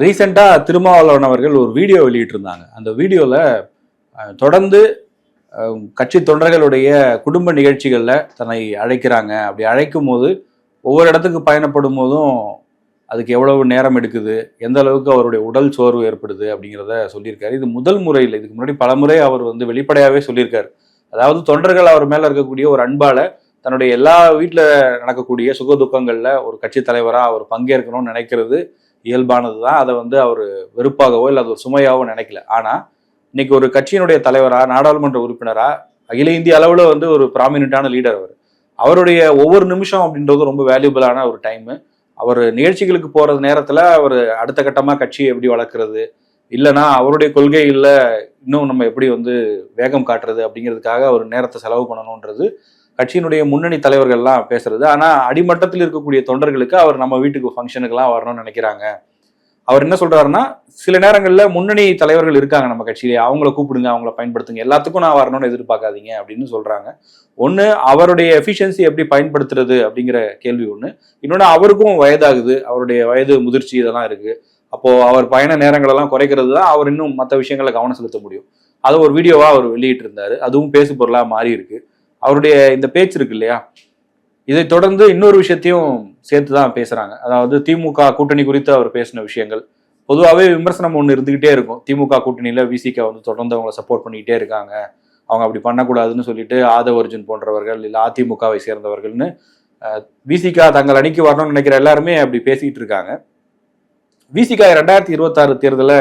ரீசெண்டாக திருமாவளவன் அவர்கள் ஒரு வீடியோ வெளியிட்டிருந்தாங்க. அந்த வீடியோவில் தொடர்ந்து கட்சி தொண்டர்களுடைய குடும்ப நிகழ்ச்சிகளில் தன்னை அழைக்கிறாங்க. அப்படி அழைக்கும் போது ஒவ்வொரு இடத்துக்கு பயணப்படும் போதும் அதுக்கு எவ்வளவு நேரம் எடுக்குது எந்த அளவுக்கு அவருடைய உடல் சோர்வு ஏற்படுது அப்படிங்கிறத சொல்லியிருக்காரு. இது முதல் முறையில் இதுக்கு முன்னாடி பலமுறை அவர் வந்து வெளிப்படையாகவே சொல்லியிருக்காரு. அதாவது தொண்டர்கள் அவர் மேலே இருக்கக்கூடிய ஒரு அன்பால தன்னுடைய எல்லா வீட்டில் நடக்கக்கூடிய சுக துக்கங்களில் ஒரு கட்சி தலைவராக அவர் பங்கேற்கணும்னு நினைக்கிறது இயல்பானது தான் அதை வந்து அவர் வெறுப்பாகவோ இல்லை அது ஒரு சுமையாகவோ நினைக்கல. ஆனால் இன்னைக்கு ஒரு கட்சியினுடைய தலைவராக நாடாளுமன்ற உறுப்பினராக அகில இந்திய அளவில் வந்து ஒரு ப்ராமினெண்ட்டான லீடர் அவர். அவருடைய ஒவ்வொரு நிமிஷம் அப்படின்றது ரொம்ப வேல்யூபிளான ஒரு டைமு அவர் நிகழ்ச்சிகளுக்கு போகிறது நேரத்தில் அவர் அடுத்த கட்டமாக கட்சியை எப்படி வளர்க்குறது? இல்லைன்னா அவருடைய கொள்கைகளில் இன்னும் நம்ம எப்படி வந்து வேகம் காட்டுறது அப்படிங்கிறதுக்காக அவர் நேரத்தை செலவு பண்ணணுன்றது கட்சியினுடைய முன்னணி தலைவர்கள்லாம் பேசுறது. ஆனால் அடிமட்டத்தில் இருக்கக்கூடிய தொண்டர்களுக்கு அவர் நம்ம வீட்டுக்கு ஃபங்க்ஷனுக்கெல்லாம் வரணும்னு நினைக்கிறாங்க. அவர் என்ன சொல்றாருன்னா சில நேரங்களில் முன்னணி தலைவர்கள் இருக்காங்க நம்ம கட்சியிலே. அவங்கள கூப்பிடுங்க அவங்கள பயன்படுத்துங்க. எல்லாத்துக்கும் நான் வரணும்னு எதிர்பார்க்காதீங்க அப்படின்னு சொல்றாங்க. ஒன்று அவருடைய எஃபிஷியன்சி எப்படி பயன்படுத்துறது அப்படிங்கிற கேள்வி ஒன்று இன்னொன்று அவருக்கும் வயதாகுது. அவருடைய வயது முதிர்ச்சி இதெல்லாம் இருக்கு. அப்போ அவர் பயண நேரங்களெல்லாம் குறைக்கிறது தான் அவர் இன்னும் மற்ற விஷயங்களை கவனம் செலுத்த முடியும். அதை ஒரு வீடியோவா அவர் வெளியிட்டு இருந்தாரு அதுவும் பேசு பொருளாக மாறி இருக்கு அவருடைய இந்த பேச்சு இருக்கு இல்லையா? இதை தொடர்ந்து இன்னொரு விஷயத்தையும் சேர்த்து தான் பேசுறாங்க. அதாவது திமுக கூட்டணி குறித்து அவர் பேசின விஷயங்கள். பொதுவாகவே விமர்சனம் ஒன்று இருந்துகிட்டே இருக்கும். திமுக கூட்டணியில விசிக வந்து தொடர்ந்து அவங்களை சப்போர்ட் பண்ணிக்கிட்டே இருக்காங்க. அவங்க அப்படி பண்ணக்கூடாதுன்னு சொல்லிட்டு ஆதவ அர்ஜுன் போன்றவர்கள் இல்லை அதிமுகவை சேர்ந்தவர்கள்னு விசிகா தங்கள் அணிக்கு வரணும்னு நினைக்கிற எல்லாருமே அப்படி பேசிக்கிட்டு இருக்காங்க. விசிகா ரெண்டாயிரத்தி இருபத்தாறு தேர்தலை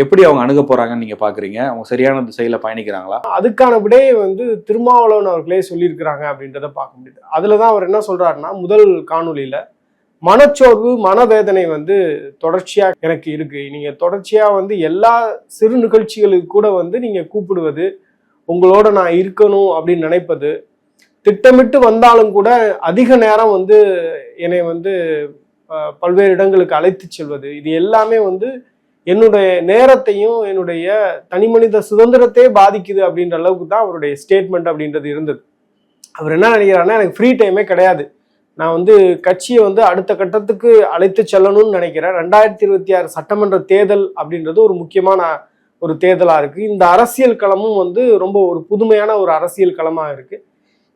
எப்படி அவங்க அணுக போறாங்கன்னு நீங்க பாக்குறீங்க? அவங்க சரியான திசையில பயணிக்கிறாங்களா? அதுக்கான விடையை வந்து திருமாவளவன் அவர்களே சொல்லியிருக்கிறாங்க அப்படின்றத பார்க்க முடியுது. அதுலதான் அவர் என்ன சொல்றாருன்னா முதல் காணொலியில மனச்சோர்வு மனவேதனை வந்து தொடர்ச்சியா எனக்கு இருக்கு. நீங்க தொடர்ச்சியா வந்து எல்லா சிறு நிகழ்ச்சிகளுக்கு கூட வந்து நீங்க கூப்பிடுவது உங்களோட நான் இருக்கணும் அப்படின்னு நினைப்பது திட்டமிட்டு வந்தாலும் கூட அதிக நேரம் வந்து என்னை வந்து பல்வேறு இடங்களுக்கு அழைத்து செல்வது இது எல்லாமே வந்து என்னுடைய நேரத்தையும் என்னுடைய தனிமனித சுதந்திரத்தையே பாதிக்குது அப்படின்ற அளவுக்கு தான் அவருடைய ஸ்டேட்மெண்ட் அப்படின்றது இருந்தது. அவர் என்ன நினைக்கிறாருன்னா எனக்கு ஃப்ரீ டைமே கிடையாது. நான் வந்து கட்சியை வந்து அடுத்த கட்டத்துக்கு அழைத்து செல்லணும்னு நினைக்கிறேன். ரெண்டாயிரத்தி இருபத்தி ஆறு சட்டமன்ற தேர்தல் அப்படின்றது ஒரு முக்கியமான ஒரு தேர்தலா இருக்கு. இந்த அரசியல் களமும் வந்து ரொம்ப ஒரு புதுமையான ஒரு அரசியல் களமா இருக்கு.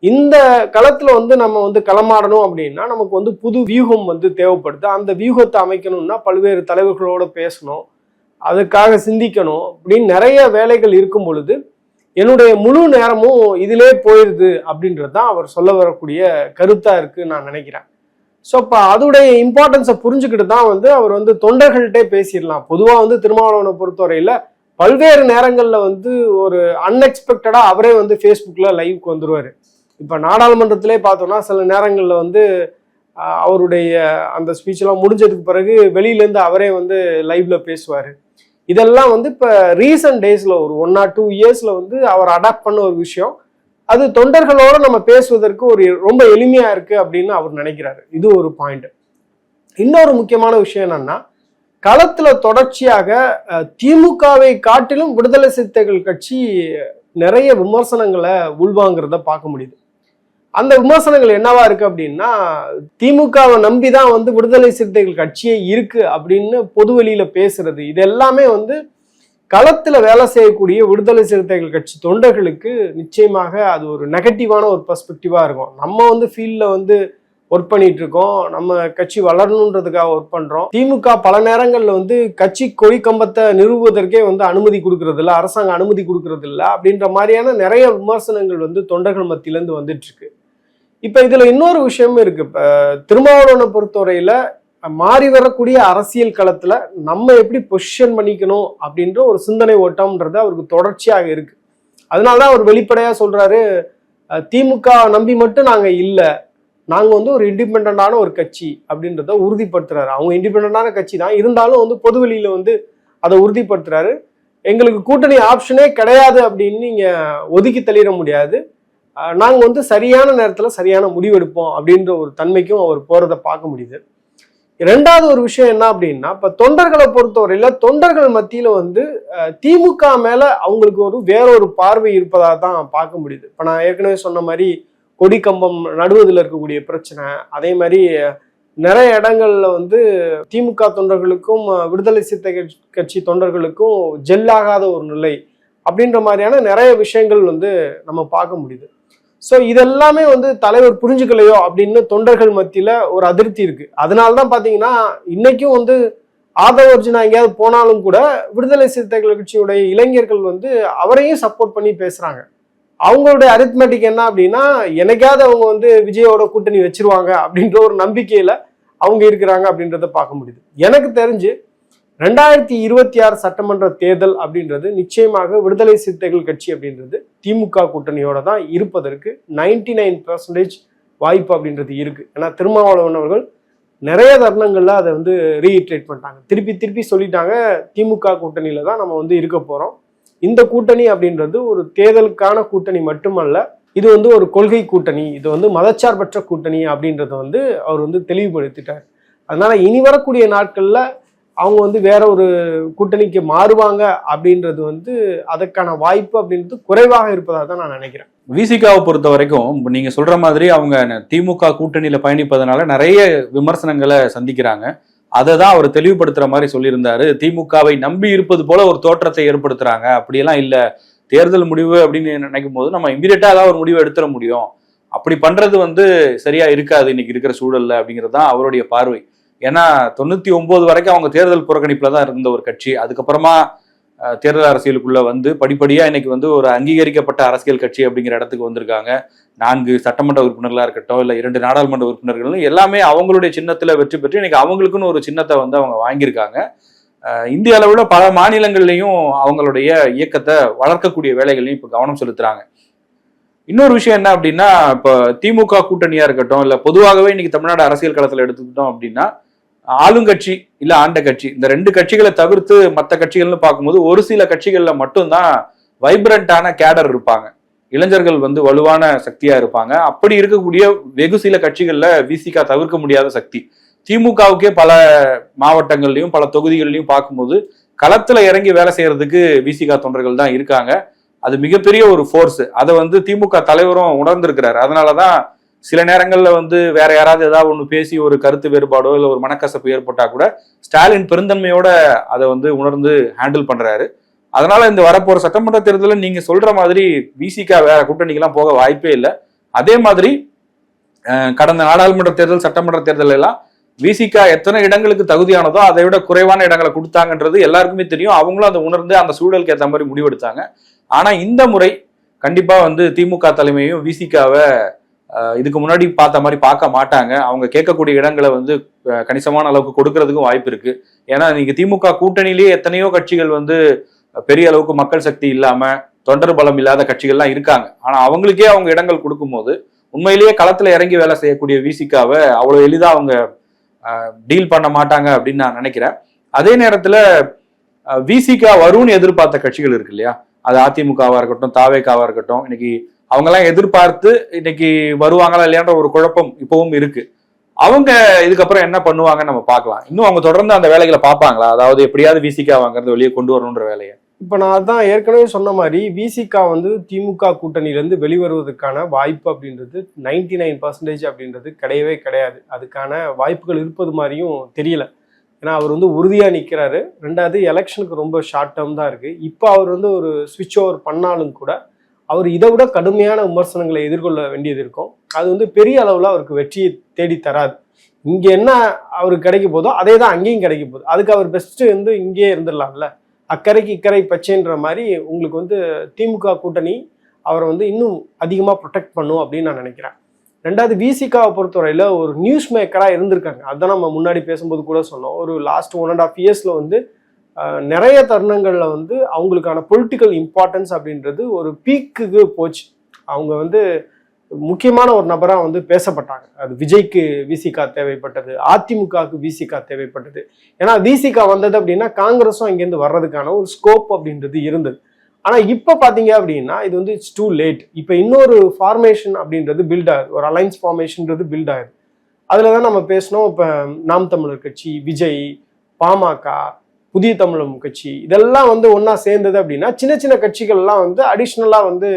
இந்த களத்துல வந்து நம்ம வந்து களமாடணும் அப்படின்னா நமக்கு வந்து புது வியூகம் வந்து தேவைப்படுது. அந்த வியூகத்தை அமைக்கணும்னா பல்வேறு தலைவர்களோட பேசணும். அதுக்காக சிந்திக்கணும் அப்படின்னு நிறைய வேலைகள் இருக்கும் பொழுது என்னுடைய முழு நேரமும் இதிலே போயிடுது அப்படின்றது தான் அவர் சொல்ல வரக்கூடிய கருத்தாக இருக்கு நான் நினைக்கிறேன். ஸோ இப்போ அதோடைய இம்பார்ட்டன்ஸை புரிஞ்சுக்கிட்டு தான் வந்து அவர் வந்து தொண்டர்கள்ட்டே பேசிடலாம். பொதுவாக வந்து திருமாவளவனை பொறுத்தவரையில் பல்வேறு நேரங்களில் வந்து ஒரு அன்எக்ஸ்பெக்டடாக அவரே வந்து ஃபேஸ்புக்கில் லைவுக்கு வந்துடுவார் இப்போ நாடாளுமன்றத்திலே பார்த்தோம்னா சில நேரங்களில் வந்து அவருடைய அந்த ஸ்பீச்செல்லாம் முடிஞ்சதுக்கு பிறகு வெளியிலேருந்து அவரே வந்து லைவ்ல பேசுவார். இதெல்லாம் வந்து இப்போ ரீசன்ட் டேஸில் ஒரு ஒன் ஆர் டூ இயர்ஸில் வந்து அவர் அடாப்ட் பண்ண ஒரு விஷயம். அது தொண்டர்களோட நம்ம பேசுவதற்கு ஒரு ரொம்ப எளிமையாக இருக்குது அப்படின்னு அவர் நினைக்கிறாரு. இது ஒரு பாயிண்ட் இன்னொரு முக்கியமான விஷயம் என்னன்னா களத்தில் தொடர்ச்சியாக திமுகவை காட்டிலும் விடுதலை சிறுத்தைகள் கட்சி நிறைய விமர்சனங்களை உள்வாங்கிறத பார்க்க முடியுது. அந்த விமர்சனங்கள் என்னவா இருக்கு அப்படின்னா திமுகவை நம்பி தான் வந்து விடுதலை சிறுத்தைகள் கட்சியே இருக்கு அப்படின்னு பொதுவெளியில பேசுறது. இது எல்லாமே வந்து களத்துல வேலை செய்யக்கூடிய விடுதலை சிறுத்தைகள் கட்சி தொண்டர்களுக்கு நிச்சயமாக அது ஒரு நெகட்டிவான ஒரு பர்ஸ்பெக்டிவா இருக்கும். நம்ம வந்து ஃபீல்ட்ல வந்து ஒர்க் பண்ணிட்டு இருக்கோம். நம்ம கட்சி வளரணுன்றதுக்காக ஒர்க் பண்றோம். திமுக பல நேரங்கள்ல வந்து கட்சி கொடி கம்பத்தை நிறுவுவதற்கே வந்து அனுமதி கொடுக்கறது இல்லை அரசாங்கம் அனுமதி கொடுக்கறது இல்லை அப்படின்ற மாதிரியான நிறைய விமர்சனங்கள் வந்து தொண்டர்கள் மத்தியிலேருந்து வந்துட்டு இருக்கு. இப்போ இதில் இன்னொரு விஷயமும் இருக்கு. இப்போ திருமாவளவனை பொறுத்தவரையில மாறி வரக்கூடிய அரசியல் களத்துல நம்ம எப்படி பொசிஷன் பண்ணிக்கணும் அப்படின்ற ஒரு சிந்தனை ஓட்டம்ன்றது அவருக்கு தொடர்ச்சியாக இருக்கு. அதனாலதான் அவர் வெளிப்படையா சொல்றாரு திமுக நம்பி மட்டும் நாங்க இல்லை நாங்க வந்து ஒரு இண்டிபெண்டான ஒரு கட்சி அப்படின்றத உறுதிப்படுத்துறாரு. அவங்க இண்டிபெண்டான கட்சி தான் இருந்தாலும் வந்து பொதுவெளியில வந்து அதை உறுதிப்படுத்துறாரு. எங்களுக்கு கூட்டணி ஆப்ஷனே கிடையாது அப்படின்னு நீங்க ஒதுக்கி தள்ளிட முடியாது. நாங்கள் வந்து சரியான நேரத்தில் சரியான முடிவெடுப்போம் அப்படின்ற ஒரு தன்மைக்கும் அவர் போகிறத பார்க்க முடியுது. ரெண்டாவது ஒரு விஷயம் என்ன அப்படின்னா இப்போ தொண்டர்களை பொறுத்தவரையில தொண்டர்கள் மத்தியில் வந்து திமுக மேலே அவங்களுக்கு ஒரு வேற ஒரு பார்வை இருப்பதாக தான் பார்க்க முடியுது. இப்போ நான் ஏற்கனவே சொன்ன மாதிரி கொடி கம்பம் நடுவதில் இருக்கக்கூடிய பிரச்சனை அதே மாதிரி நிறைய இடங்கள்ல வந்து திமுக தொண்டர்களுக்கும் விடுதலை சித்த கட்சி தொண்டர்களுக்கும் ஜெல்லாகாத ஒரு நிலை அப்படின்ற மாதிரியான நிறைய விஷயங்கள் வந்து நம்ம பார்க்க முடியுது. ஸோ இதெல்லாமே வந்து தலைவர் புரிஞ்சுக்கலையோ அப்படின்னு தொண்டர்கள் மத்தியில ஒரு அதிருப்தி இருக்கு. அதனால தான் பாத்தீங்கன்னா இன்னைக்கும் வந்து ஆதவ அர்ஜுனா எங்கேயாவது போனாலும் கூட விடுதலை சிறுத்தைகள் கட்சியுடைய இளைஞர்கள் வந்து அவரையும் சப்போர்ட் பண்ணி பேசுறாங்க. அவங்களுடைய அரித்மெட்டிக் என்ன அப்படின்னா எனக்காவது அவங்க வந்து விஜயோட கூட்டணி வச்சிருவாங்க அப்படின்ற ஒரு நம்பிக்கையில அவங்க இருக்கிறாங்க அப்படின்றத பார்க்க முடியுது. எனக்கு தெரிஞ்சு ரெண்டாயிரத்தி இருபத்தி ஆறு சட்டமன்ற தேர்தல் அப்படின்றது நிச்சயமாக விடுதலை சிறுத்தைகள் கட்சி அப்படின்றது திமுக கூட்டணியோட தான் இருப்பதற்கு நைன்டி நைன் பர்சன்டேஜ் வாய்ப்பு அப்படின்றது இருக்கு. ஏன்னா திருமாவளவன் அவர்கள் நிறைய தருணங்கள்ல அதை வந்து ரீஇட்ரேட் பண்ணிட்டாங்க. திருப்பி திருப்பி சொல்லிட்டாங்க திமுக கூட்டணியில தான் நம்ம வந்து இருக்க போறோம். இந்த கூட்டணி அப்படின்றது ஒரு தேர்தலுக்கான கூட்டணி மட்டுமல்ல இது வந்து ஒரு கொள்கை கூட்டணி இது வந்து மதச்சார்பற்ற கூட்டணி அப்படின்றத வந்து அவர் வந்து தெளிவுபடுத்திட்டார். அதனால இனி வரக்கூடிய நாட்கள்ல அவங்க வந்து வேற ஒரு கூட்டணிக்கு மாறுவாங்க அப்படின்றது வந்து அதற்கான வாய்ப்பு அப்படின்றது குறைவாக இருப்பதாக தான் நான் நினைக்கிறேன். விசிகாவை பொறுத்த வரைக்கும் நீங்க சொல்ற மாதிரி அவங்க திமுக கூட்டணியில பயணிப்பதனால நிறைய விமர்சனங்களை சந்திக்கிறாங்க. அதை தான் அவர் தெளிவுபடுத்துற மாதிரி சொல்லியிருந்தாரு. திமுகவை நம்பி இருப்பது போல ஒரு தோற்றத்தை ஏற்படுத்துறாங்க. அப்படியெல்லாம் இல்ல. தேர்தல் முடிவு அப்படின்னு நினைக்கும் போது நம்ம இமீடியட்டா ஏதாவது ஒரு முடிவு எடுத்துட முடியும். அப்படி பண்றது வந்து சரியா இருக்காது இன்னைக்கு இருக்கிற சூழல்ல அப்படிங்கிறது தான் அவருடைய பார்வை. ஏன்னா தொண்ணூத்தி ஒன்பது வரைக்கும் அவங்க தேர்தல் புறக்கணிப்புல தான் இருந்த ஒரு கட்சி. அதுக்கப்புறமா தேர்தல் அரசியலுக்குள்ள வந்து படிப்படியா இன்னைக்கு வந்து ஒரு அங்கீகரிக்கப்பட்ட அரசியல் கட்சி அப்படிங்கிற இடத்துக்கு வந்திருக்காங்க. நான்கு சட்டமன்ற உறுப்பினர்களா இருக்கட்டும் இல்ல இரண்டு நாடாளுமன்ற உறுப்பினர்களும் எல்லாமே அவங்களுடைய சின்னத்துல வெற்றி பெற்று இன்னைக்கு அவங்களுக்குன்னு ஒரு சின்னத்தை வந்து அவங்க வாங்கியிருக்காங்க. இந்திய அளவில் பல மாநிலங்கள்லையும் அவங்களுடைய இயக்கத்தை வளர்க்கக்கூடிய வேலைகளையும் இப்போ கவனம் செலுத்துறாங்க. இன்னொரு விஷயம் என்ன அப்படின்னா இப்போ திமுக கூட்டணியா இருக்கட்டும் இல்ல பொதுவாகவே இன்னைக்கு தமிழ்நாடு அரசியல் களத்தில் எடுத்துக்கிட்டோம் அப்படின்னா ஆளுங்கட்சி இல்ல ஆண்ட கட்சி இந்த ரெண்டு கட்சிகளை தவிர்த்து மற்ற கட்சிகள்னு பார்க்கும்போது ஒரு சில கட்சிகள்ல மட்டும்தான் வைப்ரண்டான கேடர் இருப்பாங்க. இளைஞர்கள் வந்து வலுவான சக்தியா இருப்பாங்க. அப்படி இருக்கக்கூடிய வெகு சில கட்சிகள்ல விசிகா தவிர்க்க முடியாத சக்தி. திமுகவுக்கே பல மாவட்டங்கள்லயும் பல தொகுதிகள்லயும் பார்க்கும்போது களத்துல இறங்கி வேலை செய்யறதுக்கு விசிகா தொண்டர்கள் தான் இருக்காங்க. அது மிகப்பெரிய ஒரு ஃபோர்ஸ் அதை வந்து திமுக தலைவரும் உணர்ந்திருக்கிறாரு. அதனாலதான் சில நேரங்களில் வந்து வேற யாராவது ஏதாவது ஒன்று பேசி ஒரு கருத்து வேறுபாடோ இல்லை ஒரு மனக்கசப்பு ஏற்பட்டால் கூட ஸ்டாலின் பெருந்தன்மையோட அதை வந்து உணர்ந்து ஹேண்டில் பண்ணுறாரு அதனால இந்த வரப்போகிற சட்டமன்ற தேர்தலில் நீங்கள் சொல்கிற மாதிரி விசிகா வேற கூட்டணிக்கெல்லாம் போக வாய்ப்பே இல்லை. அதே மாதிரி கடந்த நாடாளுமன்ற தேர்தல் சட்டமன்ற தேர்தல் எல்லாம் விசிகா எத்தனை இடங்களுக்கு தகுதியானதோ அதை விட குறைவான இடங்களை கொடுத்தாங்கன்றது எல்லாருக்குமே தெரியும். அவங்களும் அதை உணர்ந்து அந்த சூழலுக்கு ஏற்ற மாதிரி முடிவெடுத்தாங்க. ஆனால் இந்த முறை கண்டிப்பாக வந்து திமுக தலைமையும் விசிகாவை இதுக்கு முன்னாடி பார்த்த மாதிரி பார்க்க மாட்டாங்க. அவங்க கேட்கக்கூடிய இடங்களை வந்து கணிசமான அளவுக்கு கொடுக்கறதுக்கும் வாய்ப்பு இருக்கு. ஏன்னா இன்னைக்கு திமுக கூட்டணியிலேயே எத்தனையோ கட்சிகள் வந்து பெரிய அளவுக்கு மக்கள் சக்தி இல்லாம தொண்டர் பலம் இல்லாத கட்சிகள்லாம் இருக்காங்க. ஆனா அவங்களுக்கே அவங்க இடங்கள் கொடுக்கும்போது உண்மையிலேயே களத்துல இறங்கி வேலை செய்யக்கூடிய விசிகாவை அவ்வளவு எளிதா அவங்க டீல் பண்ண மாட்டாங்க அப்படின்னு நான் நினைக்கிறேன். அதே நேரத்துல விசிகா வரும்னு எதிர்பார்த்த கட்சிகள் இருக்கு இல்லையா? அது அதிமுகவா இருக்கட்டும் தாவேக்காவாக இருக்கட்டும் இன்னைக்கு அவங்கெல்லாம் எதிர்பார்த்து இன்னைக்கு வருவாங்களா இல்லையான்ற ஒரு குழப்பம் இப்பவும் இருக்கு. அவங்க இதுக்கப்புறம் என்ன பண்ணுவாங்கன்னு நம்ம பார்க்கலாம். இன்னும் அவங்க தொடர்ந்து அந்த வேலைகளை பார்ப்பாங்களா? அதாவது எப்படியாவது விசிகா வாங்குறது வெளியே கொண்டு வரணுன்ற வேலையை. இப்போ நான் அதான் ஏற்கனவே சொன்ன மாதிரி விசிகா வந்து திமுக கூட்டணியிலேருந்து வெளிவருவதற்கான வாய்ப்பு அப்படின்றது நைன்டி நைன் பர்சன்டேஜ் அப்படின்றது கிடையவே கிடையாது. அதுக்கான வாய்ப்புகள் இருப்பது மாதிரியும் தெரியல. ஏன்னா அவர் வந்து உறுதியாக நிற்கிறாரு ரெண்டாவது எலெக்ஷனுக்கு ரொம்ப ஷார்ட் டேர்ம் தான் இருக்குது இப்போ அவர் வந்து ஒரு ஸ்விட்ச் ஓவர் பண்ணாலும் கூட அவர் இதை விட கடுமையான விமர்சனங்களை எதிர்கொள்ள வேண்டியது இருக்கும். அது வந்து பெரிய அளவில் அவருக்கு வெற்றியை தேடி தராது. இங்கே என்ன அவருக்கு கிடைக்க போதோ அதே தான் அங்கேயும் கிடைக்க போகுது. அதுக்கு அவர் பெஸ்ட்டு வந்து இங்கேயே இருந்துடலாம்ல. அக்கறைக்கு இக்கறை பச்சைன்ற மாதிரி உங்களுக்கு வந்து திமுக கூட்டணி அவரை வந்து இன்னும் அதிகமாக ப்ரொடெக்ட் பண்ணும் அப்படின்னு நான் நினைக்கிறேன். ரெண்டாவது விசிகாவை பொறுத்தவரையில் ஒரு நியூஸ் மேக்கராக இருந்திருக்காங்க. அதுதான் நம்ம முன்னாடி பேசும்போது கூட சொன்னோம். ஒரு லாஸ்ட் ஒன் அண்ட் ஆஃப் இயர்ஸில் வந்து நிறைய தருணங்களில் வந்து அவங்களுக்கான பொலிட்டிக்கல் இம்பார்ட்டன்ஸ் அப்படின்றது ஒரு பீக்குக்கு போச்சு. அவங்க வந்து முக்கியமான ஒரு நபராக வந்து பேசப்பட்டாங்க. அது விஜய்க்கு விசிகா தேவைப்பட்டது அதிமுகவுக்கு விசிகா தேவைப்பட்டது. ஏன்னா விசிகா வந்தது அப்படின்னா காங்கிரஸும் இங்கேருந்து வர்றதுக்கான ஒரு ஸ்கோப் அப்படின்றது இருந்தது. ஆனால் இப்போ பார்த்தீங்க அப்படின்னா இது வந்து இட்ஸ் டூ லேட் இப்போ இன்னொரு ஃபார்மேஷன் அப்படின்றது பில்ட் ஆகுது. ஒரு அலைன்ஸ் ஃபார்மேஷன்றது பில்ட் ஆகுது. அதில் தான் நம்ம பேசினோம். இப்போ நாம் தமிழர் கட்சி விஜய் பாமக புதிய தமிழம் கட்சி இதெல்லாம் வந்து ஒன்றா சேர்ந்தது அப்படின்னா சின்ன சின்ன கட்சிகள்லாம் வந்து அடிஷ்னலாக வந்து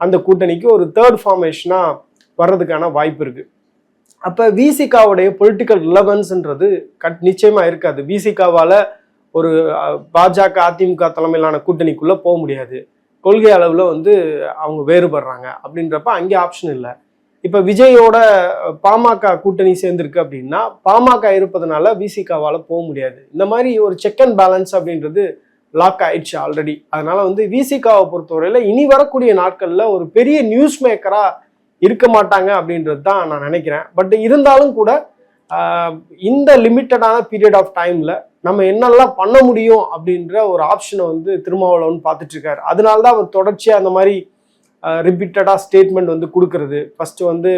அந்த கூட்டணிக்கு ஒரு தேர்ட் ஃபார்மேஷனாக வர்றதுக்கான வாய்ப்பு இருக்குது அப்போ விசிகாவுடைய பொலிட்டிக்கல் ரிலவன்ஸ்ன்றது கட் நிச்சயமாக இருக்காது. விசிகாவால் ஒரு பாஜக அதிமுக தலைமையிலான கூட்டணிக்குள்ளே போக முடியாது. கொள்கை அளவில் வந்து அவங்க வேறுபடுறாங்க. அப்படின்றப்ப அங்கே ஆப்ஷன் இல்லை. இப்ப விஜயோட பாமக கூட்டணி சேர்ந்திருக்கு அப்படின்னா பாமக இருப்பதனால விசிகாவால போக முடியாது. இந்த மாதிரி ஒரு செக் அண்ட் பேலன்ஸ் அப்படின்றது லாக் ஆயிடுச்சு ஆல்ரெடி அதனால வந்து விசிகாவை பொறுத்தவரையில இனி வரக்கூடிய நாட்கள்ல ஒரு பெரிய நியூஸ் மேக்கரா இருக்க மாட்டாங்க அப்படின்றது தான் நான் நினைக்கிறேன். பட் இருந்தாலும் கூட இந்த லிமிட்டடான பீரியட் ஆஃப் டைம்ல நம்ம என்னெல்லாம் பண்ண முடியும் அப்படின்ற ஒரு ஆப்ஷனை வந்து திருமாவளவன் பார்த்துட்டு இருக்காரு. அதனால தான் அவர் தொடர்ச்சியாக அந்த மாதிரி ரிப்பீட்டடாக ஸ்டேட்மெண்ட் வந்து கொடுக்கறது. ஃபஸ்ட்டு வந்து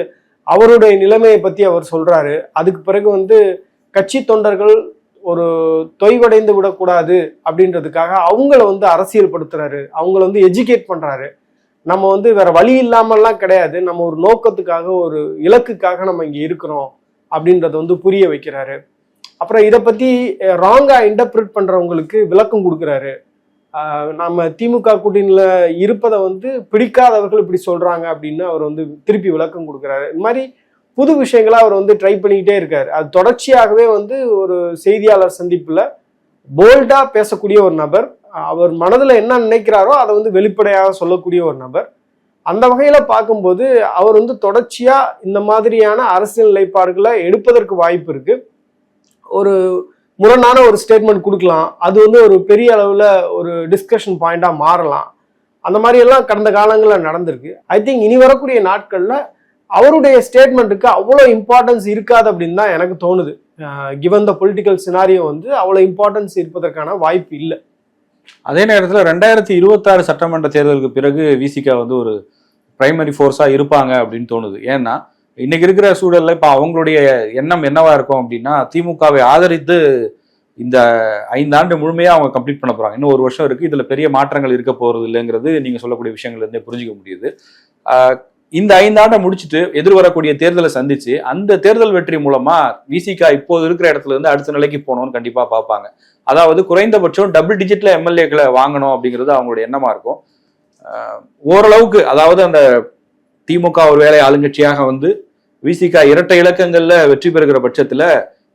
அவருடைய நிலைமையை பற்றி அவர் சொல்கிறாரு அதுக்கு பிறகு வந்து கட்சி தொண்டர்கள் ஒரு தொய்வடைந்து விடக்கூடாது அப்படின்றதுக்காக அவங்கள வந்து அரசியல்படுத்துறாரு. அவங்கள வந்து எஜுகேட் பண்ணுறாரு நம்ம வந்து வேற வழி இல்லாமல்லாம் கிடையாது. நம்ம ஒரு நோக்கத்துக்காக ஒரு இலக்குக்காக நம்ம இங்கே இருக்கிறோம் அப்படின்றத வந்து புரிய வைக்கிறாரு. அப்புறம் இதை பற்றி ராங்காக இன்டர்பிரிட் பண்ணுறவங்களுக்கு விளக்கம் கொடுக்குறாரு. நம்ம திமுக கூட்டணியில் இருப்பதை வந்து பிடிக்காதவர்கள் இப்படி சொல்கிறாங்க அப்படின்னு அவர் வந்து திருப்பி விளக்கம் கொடுக்குறாரு. இந்த மாதிரி புது விஷயங்களை அவர் வந்து ட்ரை பண்ணிக்கிட்டே இருக்கார். அது தொடர்ச்சியாகவே வந்து ஒரு செய்தியாளர் சந்திப்பில் போல்டாக பேசக்கூடிய ஒரு நபர் அவர் மனதில் என்ன நினைக்கிறாரோ அதை வந்து வெளிப்படையாக சொல்லக்கூடிய ஒரு நபர். அந்த வகையில் பார்க்கும்போது அவர் வந்து தொடர்ச்சியாக இந்த மாதிரியான அரசியல் நிலைப்பாடுகளை எடுப்பதற்கு வாய்ப்பு இருக்குது ஒரு முரணான ஒரு ஸ்டேட்மெண்ட் கொடுக்கலாம். அது வந்து ஒரு பெரிய அளவில் ஒரு டிஸ்கஷன் பாயிண்டாக மாறலாம். அந்த மாதிரி எல்லாம் கடந்த காலங்களில் நடந்திருக்கு. ஐ திங்க் இனி வரக்கூடிய நாட்களில் அவருடைய ஸ்டேட்மெண்ட்டுக்கு அவ்வளோ இம்பார்ட்டன்ஸ் இருக்காது அப்படின்னு தான் எனக்கு தோணுது. கிவன் த பொலிட்டிக்கல் சினாரியோ வந்து அவ்வளோ இம்பார்ட்டன்ஸ் இருப்பதற்கான வாய்ப்பு இல்லை. அதே நேரத்தில் ரெண்டாயிரத்தி இருபத்தாறு சட்டமன்ற தேர்தலுக்கு பிறகு விசிகா வந்து ஒரு பிரைமரி ஃபோர்ஸாக இருப்பாங்க அப்படின்னு தோணுது. ஏன்னா இன்னைக்கு இருக்கிற சூழல்ல இப்போ அவங்களுடைய எண்ணம் என்னவா இருக்கும் அப்படின்னா திமுகவை ஆதரித்து இந்த ஐந்தாண்டு முழுமையா அவங்க கம்ப்ளீட் பண்ண போறாங்க. இன்னும் ஒரு வருஷம் இருக்கு. இதுல பெரிய மாற்றங்கள் இருக்க போறது இல்லைங்கிறது நீங்க சொல்லக்கூடிய விஷயங்கள் இருந்தே புரிஞ்சுக்க முடியுது. இந்த ஐந்தாண்டை முடிச்சுட்டு எதிர்வரக்கூடிய தேர்தலை சந்திச்சு அந்த தேர்தல் வெற்றி மூலமா விசிகா இப்போது இருக்கிற இடத்துல இருந்து அடுத்த நிலைக்கு போகணும்னு கண்டிப்பா பார்ப்பாங்க. அதாவது குறைந்தபட்சம் டபுள் டிஜிட்ல எம்எல்ஏக்களை வாங்கணும் அப்படிங்கிறது அவங்களுடைய எண்ணமா இருக்கும். ஓரளவுக்கு அதாவது அந்த திமுக ஒரு வேலை ஆளுங்கட்சியாக வந்து விசிகா இரட்டை இலக்கங்கள்ல வெற்றி பெறுகிற பட்சத்துல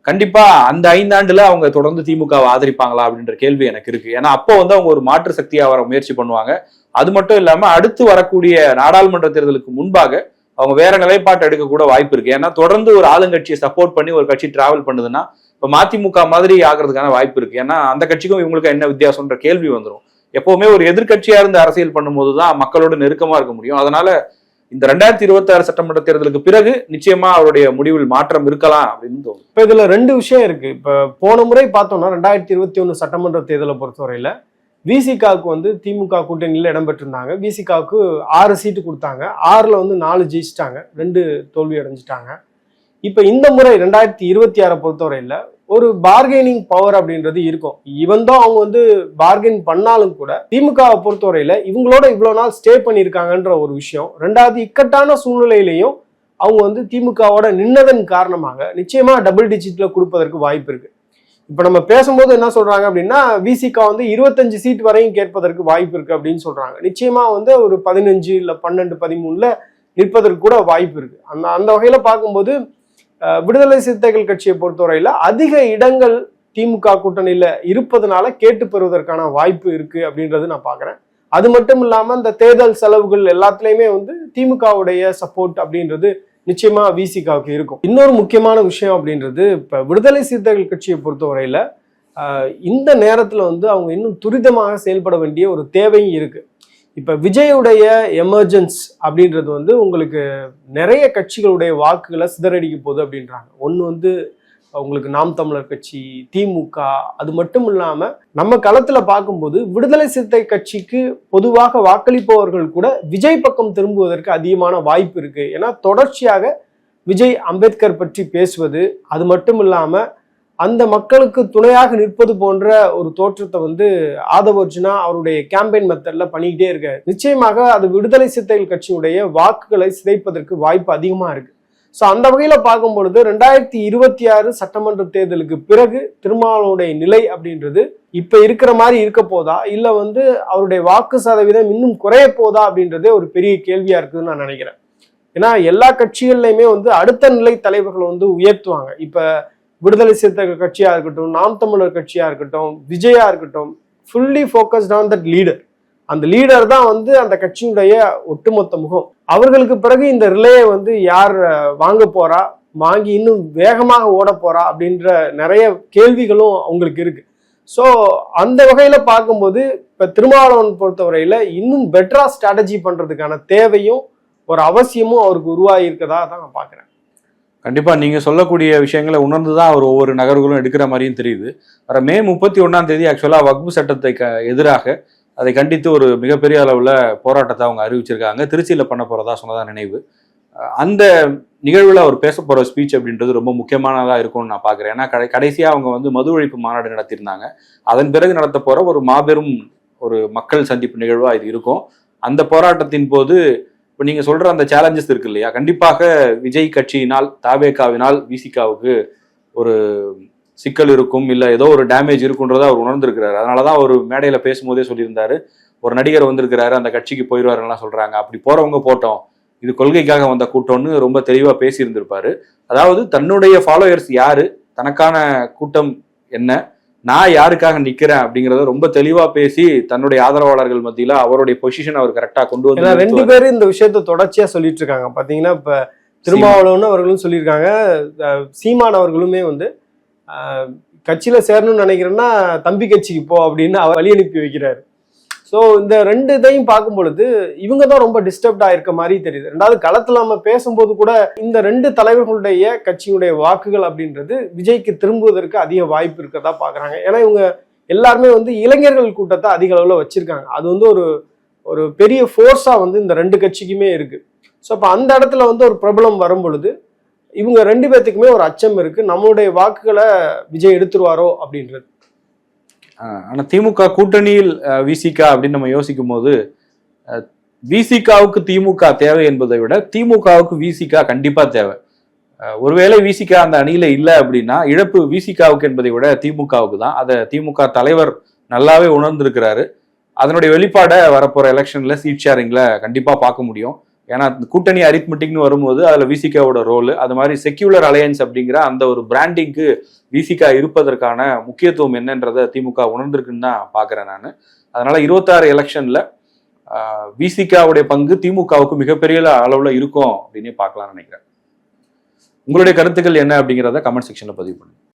கண்டிப்பா அந்த ஐந்தாண்டுல அவங்க தொடர்ந்து திமுகவை ஆதரிப்பாங்களா அப்படின்ற கேள்வி எனக்கு இருக்கு. ஏன்னா அப்போ வந்து அவங்க ஒரு மாற்று சக்தியா வர முயற்சி பண்ணுவாங்க. அது மட்டும் இல்லாம அடுத்து வரக்கூடிய நாடாளுமன்ற தேர்தலுக்கு முன்பாக அவங்க வேற நிலைப்பாட்டு எடுக்க கூட வாய்ப்பு இருக்கு. ஏன்னா தொடர்ந்து ஒரு ஆளுங்கட்சியை சப்போர்ட் பண்ணி ஒரு கட்சி டிராவல் பண்ணுதுன்னா இப்ப மதிமுக மாதிரி ஆகிறதுக்கான வாய்ப்பு இருக்கு. ஏன்னா அந்த கட்சிக்கும் இவங்களுக்கு என்ன வித்தியாசம்ன்ற கேள்வி வந்துடும் எப்பவுமே ஒரு எதிர்கட்சியா இருந்து அரசியல் பண்ணும்போது தான் மக்களோட நெருக்கமா இருக்க முடியும். அதனால இந்த ரெண்டாயிரத்தி இருபத்தி ஆறு சட்டமன்ற தேர்தலுக்கு பிறகு நிச்சயமா அவருடைய முடிவில் மாற்றம் இருக்கலாம் அப்படின்னு தோணும். இப்போ இதுல ரெண்டு விஷயம் இருக்கு. இப்போ போன முறை பார்த்தோம்னா ரெண்டாயிரத்தி இருபத்தி ஒன்று சட்டமன்ற தேர்தலை பொறுத்தவரையில விசிகாவுக்கு வந்து திமுக கூட்டணியில் இடம்பெற்றிருந்தாங்க விசிகாவுக்கு ஆறு சீட்டு கொடுத்தாங்க. ஆறில் வந்து நாலு ஜெயிச்சிட்டாங்க. ரெண்டு தோல்வி அடைஞ்சிட்டாங்க. இப்போ இந்த முறை ரெண்டாயிரத்தி இருபத்தி ஆறை பொறுத்தவரையில் ஒரு பார்கெனிங் பவர் அப்படின்றது இருக்கும். இவன் தான் அவங்க வந்து பார்கெயின் பண்ணாலும் கூட திமுகவை பொறுத்தவரையில இவங்களோட இவ்வளவு நாள் ஸ்டே பண்ணியிருக்காங்கன்ற ஒரு விஷயம் ரெண்டாவது இக்கட்டான சூழ்நிலையிலையும் அவங்க வந்து திமுகவோட நின்னதன் காரணமாக நிச்சயமா டபுள் டிஜிட்ல கொடுப்பதற்கு வாய்ப்பு இருக்கு. இப்ப நம்ம பேசும்போது என்ன சொல்றாங்க அப்படின்னா விசிகா வந்து இருபத்தஞ்சு சீட் வரையும் கேட்பதற்கு வாய்ப்பு இருக்கு அப்படின்னு சொல்றாங்க. நிச்சயமா வந்து ஒரு பதினஞ்சு இல்ல பன்னெண்டு பதிமூணுல நிற்பதற்கு கூட வாய்ப்பு இருக்கு. அந்த அந்த வகையில பார்க்கும்போது விடுதலை சிறுத்தைகள் கட்சியை பொறுத்தவரையில் அதிக இடங்கள் திமுக கூட்டணியில் இருப்பதனால கேட்டு பெறுவதற்கான வாய்ப்பு இருக்கு அப்படின்றது நான் பார்க்குறேன் அது மட்டும் இல்லாமல் இந்த தேர்தல் செலவுகள் எல்லாத்துலேயுமே வந்து திமுகவுடைய சப்போர்ட் அப்படின்றது நிச்சயமா விசிகாவுக்கு இருக்கும். இன்னொரு முக்கியமான விஷயம் அப்படின்றது இப்போ விடுதலை சிறுத்தைகள் கட்சியை பொறுத்தவரையில் இந்த நேரத்தில் வந்து அவங்க இன்னும் துரிதமாக செயல்பட வேண்டிய ஒரு தேவையும் இருக்குது இப்போ விஜயுடைய எமர்ஜென்ஸ் அப்படின்றது வந்து உங்களுக்கு நிறைய கட்சிகளுடைய வாக்குகளை சிதறடிக்க போகுது அப்படின்றாங்க. ஒன்று வந்து உங்களுக்கு நாம் தமிழர் கட்சி திமுக அது மட்டும் இல்லாமல் நம்ம களத்தில் பார்க்கும்போது விடுதலை சிறுத்தை கட்சிக்கு பொதுவாக வாக்களிப்பவர்கள் கூட விஜய் பக்கம் திரும்புவதற்கு அதிகமான வாய்ப்பு இருக்குது ஏன்னா தொடர்ச்சியாக விஜய் அம்பேத்கர் பற்றி பேசுவது அது மட்டும் இல்லாமல் அந்த மக்களுக்கு துணையாக நிற்பது போன்ற ஒரு தோற்றத்தை வந்து ஆதவர்ஜுனா அவருடைய கேம்பெயின் மெத்தட்ல பண்ணிக்கிட்டே இருக்காரு. நிச்சயமாக அது விடுதலை சித்தைகள் கட்சியுடைய வாக்குகளை சிதைப்பதற்கு வாய்ப்பு அதிகமா இருக்கு. ஸோ அந்த வகையில் பார்க்கும் பொழுது ரெண்டாயிரத்தி இருபத்தி ஆறு சட்டமன்ற தேர்தலுக்கு பிறகு திருமாவளவனுடைய நிலை அப்படின்றது இப்போ இருக்கிற மாதிரி இருக்க போதா? இல்லை வந்து அவருடைய வாக்கு சதவீதம் இன்னும் குறைய போதா அப்படின்றதே ஒரு பெரிய கேள்வியாக இருக்குதுன்னு நான் நினைக்கிறேன். ஏன்னா எல்லா கட்சிகள்லையுமே வந்து அடுத்த நிலை தலைவர்களை வந்து உயர்த்துவாங்க. இப்போ விடுதலை சிறுத்தைகள் கட்சியாக இருக்கட்டும் நாம் தமிழர் கட்சியாக இருக்கட்டும் விஜயா இருக்கட்டும் fully focused on that leader அந்த லீடர் தான் வந்து அந்த கட்சியினுடைய ஒட்டுமொத்த முகம். அவர்களுக்கு பிறகு இந்த ரிலேயை வந்து யார் வாங்க போறா வாங்கி இன்னும் வேகமாக ஓட போறா அப்படின்ற நிறைய கேள்விகளும் அவங்களுக்கு இருக்கு. ஸோ அந்த வகையில பார்க்கும்போது இப்ப திருமாவளவன் பொறுத்தவரையில இன்னும் பெட்டரா ஸ்ட்ராட்டஜி பண்றதுக்கான தேவையும் ஒரு அவசியமும் அவருக்கு உருவாகி இருக்கதா தான் நான் பாக்குறேன் கண்டிப்பாக நீங்கள் சொல்லக்கூடிய விஷயங்களை உணர்ந்து தான் அவர் ஒவ்வொரு நகர்களும் எடுக்கிற மாதிரியும் தெரியுது. வர மே முப்பத்தி ஒன்றாம் தேதி ஆக்சுவலாக வக்பு சட்டத்தை க எதிராக அதை கண்டித்து ஒரு மிகப்பெரிய அளவில் போராட்டத்தை அவங்க அறிவிச்சிருக்காங்க. திருச்சியில் பண்ண போகிறதா சொன்னதா நினைவு. அந்த நிகழ்வில் அவர் பேச போகிற ஸ்பீச் அப்படின்றது ரொம்ப முக்கியமானதாக இருக்கும்னு நான் பார்க்குறேன் ஏன்னா கடை கடைசியாக அவங்க வந்து மது ஒழிப்பு மாநாடு நடத்தியிருந்தாங்க. அதன் பிறகு நடத்த போகிற ஒரு மாபெரும் ஒரு மக்கள் சந்திப்பு நிகழ்வாக இது இருக்கும். அந்த போராட்டத்தின் போது இப்போ நீங்கள் சொல்கிற அந்த சேலஞ்சஸ் இருக்கு இல்லையா? கண்டிப்பாக விஜய் கட்சியினால் தாவேகாவினால் விசிகாவுக்கு ஒரு சிக்கல் இருக்கும் இல்லை ஏதோ ஒரு டேமேஜ் இருக்குன்றதை அவர் உணர்ந்திருக்கிறாரு. அதனாலதான் அவர் மேடையில் பேசும்போதே சொல்லியிருந்தாரு. ஒரு நடிகர் வந்திருக்கிறாரு அந்த கட்சிக்கு போயிடுவாருலாம் சொல்கிறாங்க அப்படி போகிறவங்க போட்டோம். இது கொள்கைக்காக வந்த கூட்டம்னு ரொம்ப தெளிவாக பேசியிருந்திருப்பாரு. அதாவது தன்னுடைய ஃபாலோயர்ஸ் யாரு? தனக்கான கூட்டம் என்ன? நான் யாருக்காக நிக்கிறேன் அப்படிங்கறத ரொம்ப தெளிவா பேசி தன்னுடைய ஆதரவாளர்கள் மத்தியில அவருடைய பொசிஷன் அவர் கரெக்டா கொண்டு வந்து ரெண்டு. பேரும் இந்த விஷயத்த தொடர்ச்சியா சொல்லிட்டு இருக்காங்க. பாத்தீங்கன்னா இப்ப திருமாவளவன் அவர்களும் சொல்லியிருக்காங்க. சீமான் அவர்களுமே வந்து கட்சியில சேரணும்னு நினைக்கிறேன்னா தம்பி கட்சிக்கு போ அப்படின்னு அவர் வழி அனுப்பி வைக்கிறாரு. ஸோ இந்த ரெண்டு இதையும் பார்க்கும் பொழுது இவங்க தான் ரொம்ப டிஸ்டர்ப்ட் ஆயிருக்க மாதிரி தெரியுது. ரெண்டாவது களத்தில் நம்ம பேசும்போது கூட இந்த ரெண்டு தலைவர்களுடைய கட்சியுடைய வாக்குகள் அப்படின்றது விஜய்க்கு திரும்புவதற்கு அதிக வாய்ப்பு இருக்கதா பார்க்குறாங்க. ஏன்னா இவங்க எல்லாருமே வந்து இளைஞர்கள் கூட்டத்தை அதிக அளவில் வச்சிருக்காங்க. அது வந்து ஒரு ஒரு பெரிய ஃபோர்ஸாக வந்து இந்த ரெண்டு கட்சிக்குமே இருக்குது ஸோ அப்போ அந்த இடத்துல வந்து ஒரு பிரபலம் வரும் பொழுது இவங்க ரெண்டு பேர்த்துக்குமே ஒரு அச்சம் இருக்குது நம்மளுடைய வாக்குகளை விஜய் எடுத்துருவாரோ அப்படின்றது. ஆனால் திமுக கூட்டணியில் விசிகா அப்படின்னு நம்ம யோசிக்கும் போது விசிகாவுக்கு திமுக தேவை என்பதை விட திமுகவுக்கு விசிகா கண்டிப்பாக தேவை. ஒருவேளை விசிகா அந்த அணியில இல்லை அப்படின்னா இழப்பு விசிகாவுக்கு என்பதை விட திமுகவுக்கு தான். அதை திமுக தலைவர் நல்லாவே உணர்ந்திருக்கிறாரு. அதனுடைய வெளிப்பாடை வரப்போற எலெக்ஷன்ல சீட் ஷேரிங்ல கண்டிப்பா பார்க்க முடியும். ஏன்னா கூட்டணி அரித்மெட்டிக்னு வரும்போது அதில் விசிகாவோட ரோல் அது மாதிரி செக்யூலர் அலையன்ஸ் அப்படிங்கிற அந்த ஒரு பிராண்டிங்க்கு விசிகா இருப்பதற்கான முக்கியத்துவம் என்னன்றதை திமுக உணர்ந்திருக்குன்னு தான் பார்க்குறேன் நான். அதனால் இருபத்தாறு எலெக்ஷனில் விசிகாவுடைய பங்கு திமுகவுக்கு மிகப்பெரிய அளவில் இருக்கும் அப்படின்னு பார்க்கலாம்னு நினைக்கிறேன். உங்களுடைய கருத்துக்கள் என்ன அப்படிங்கிறத கமெண்ட் செக்ஷனில் பதிவு பண்ணுங்கள்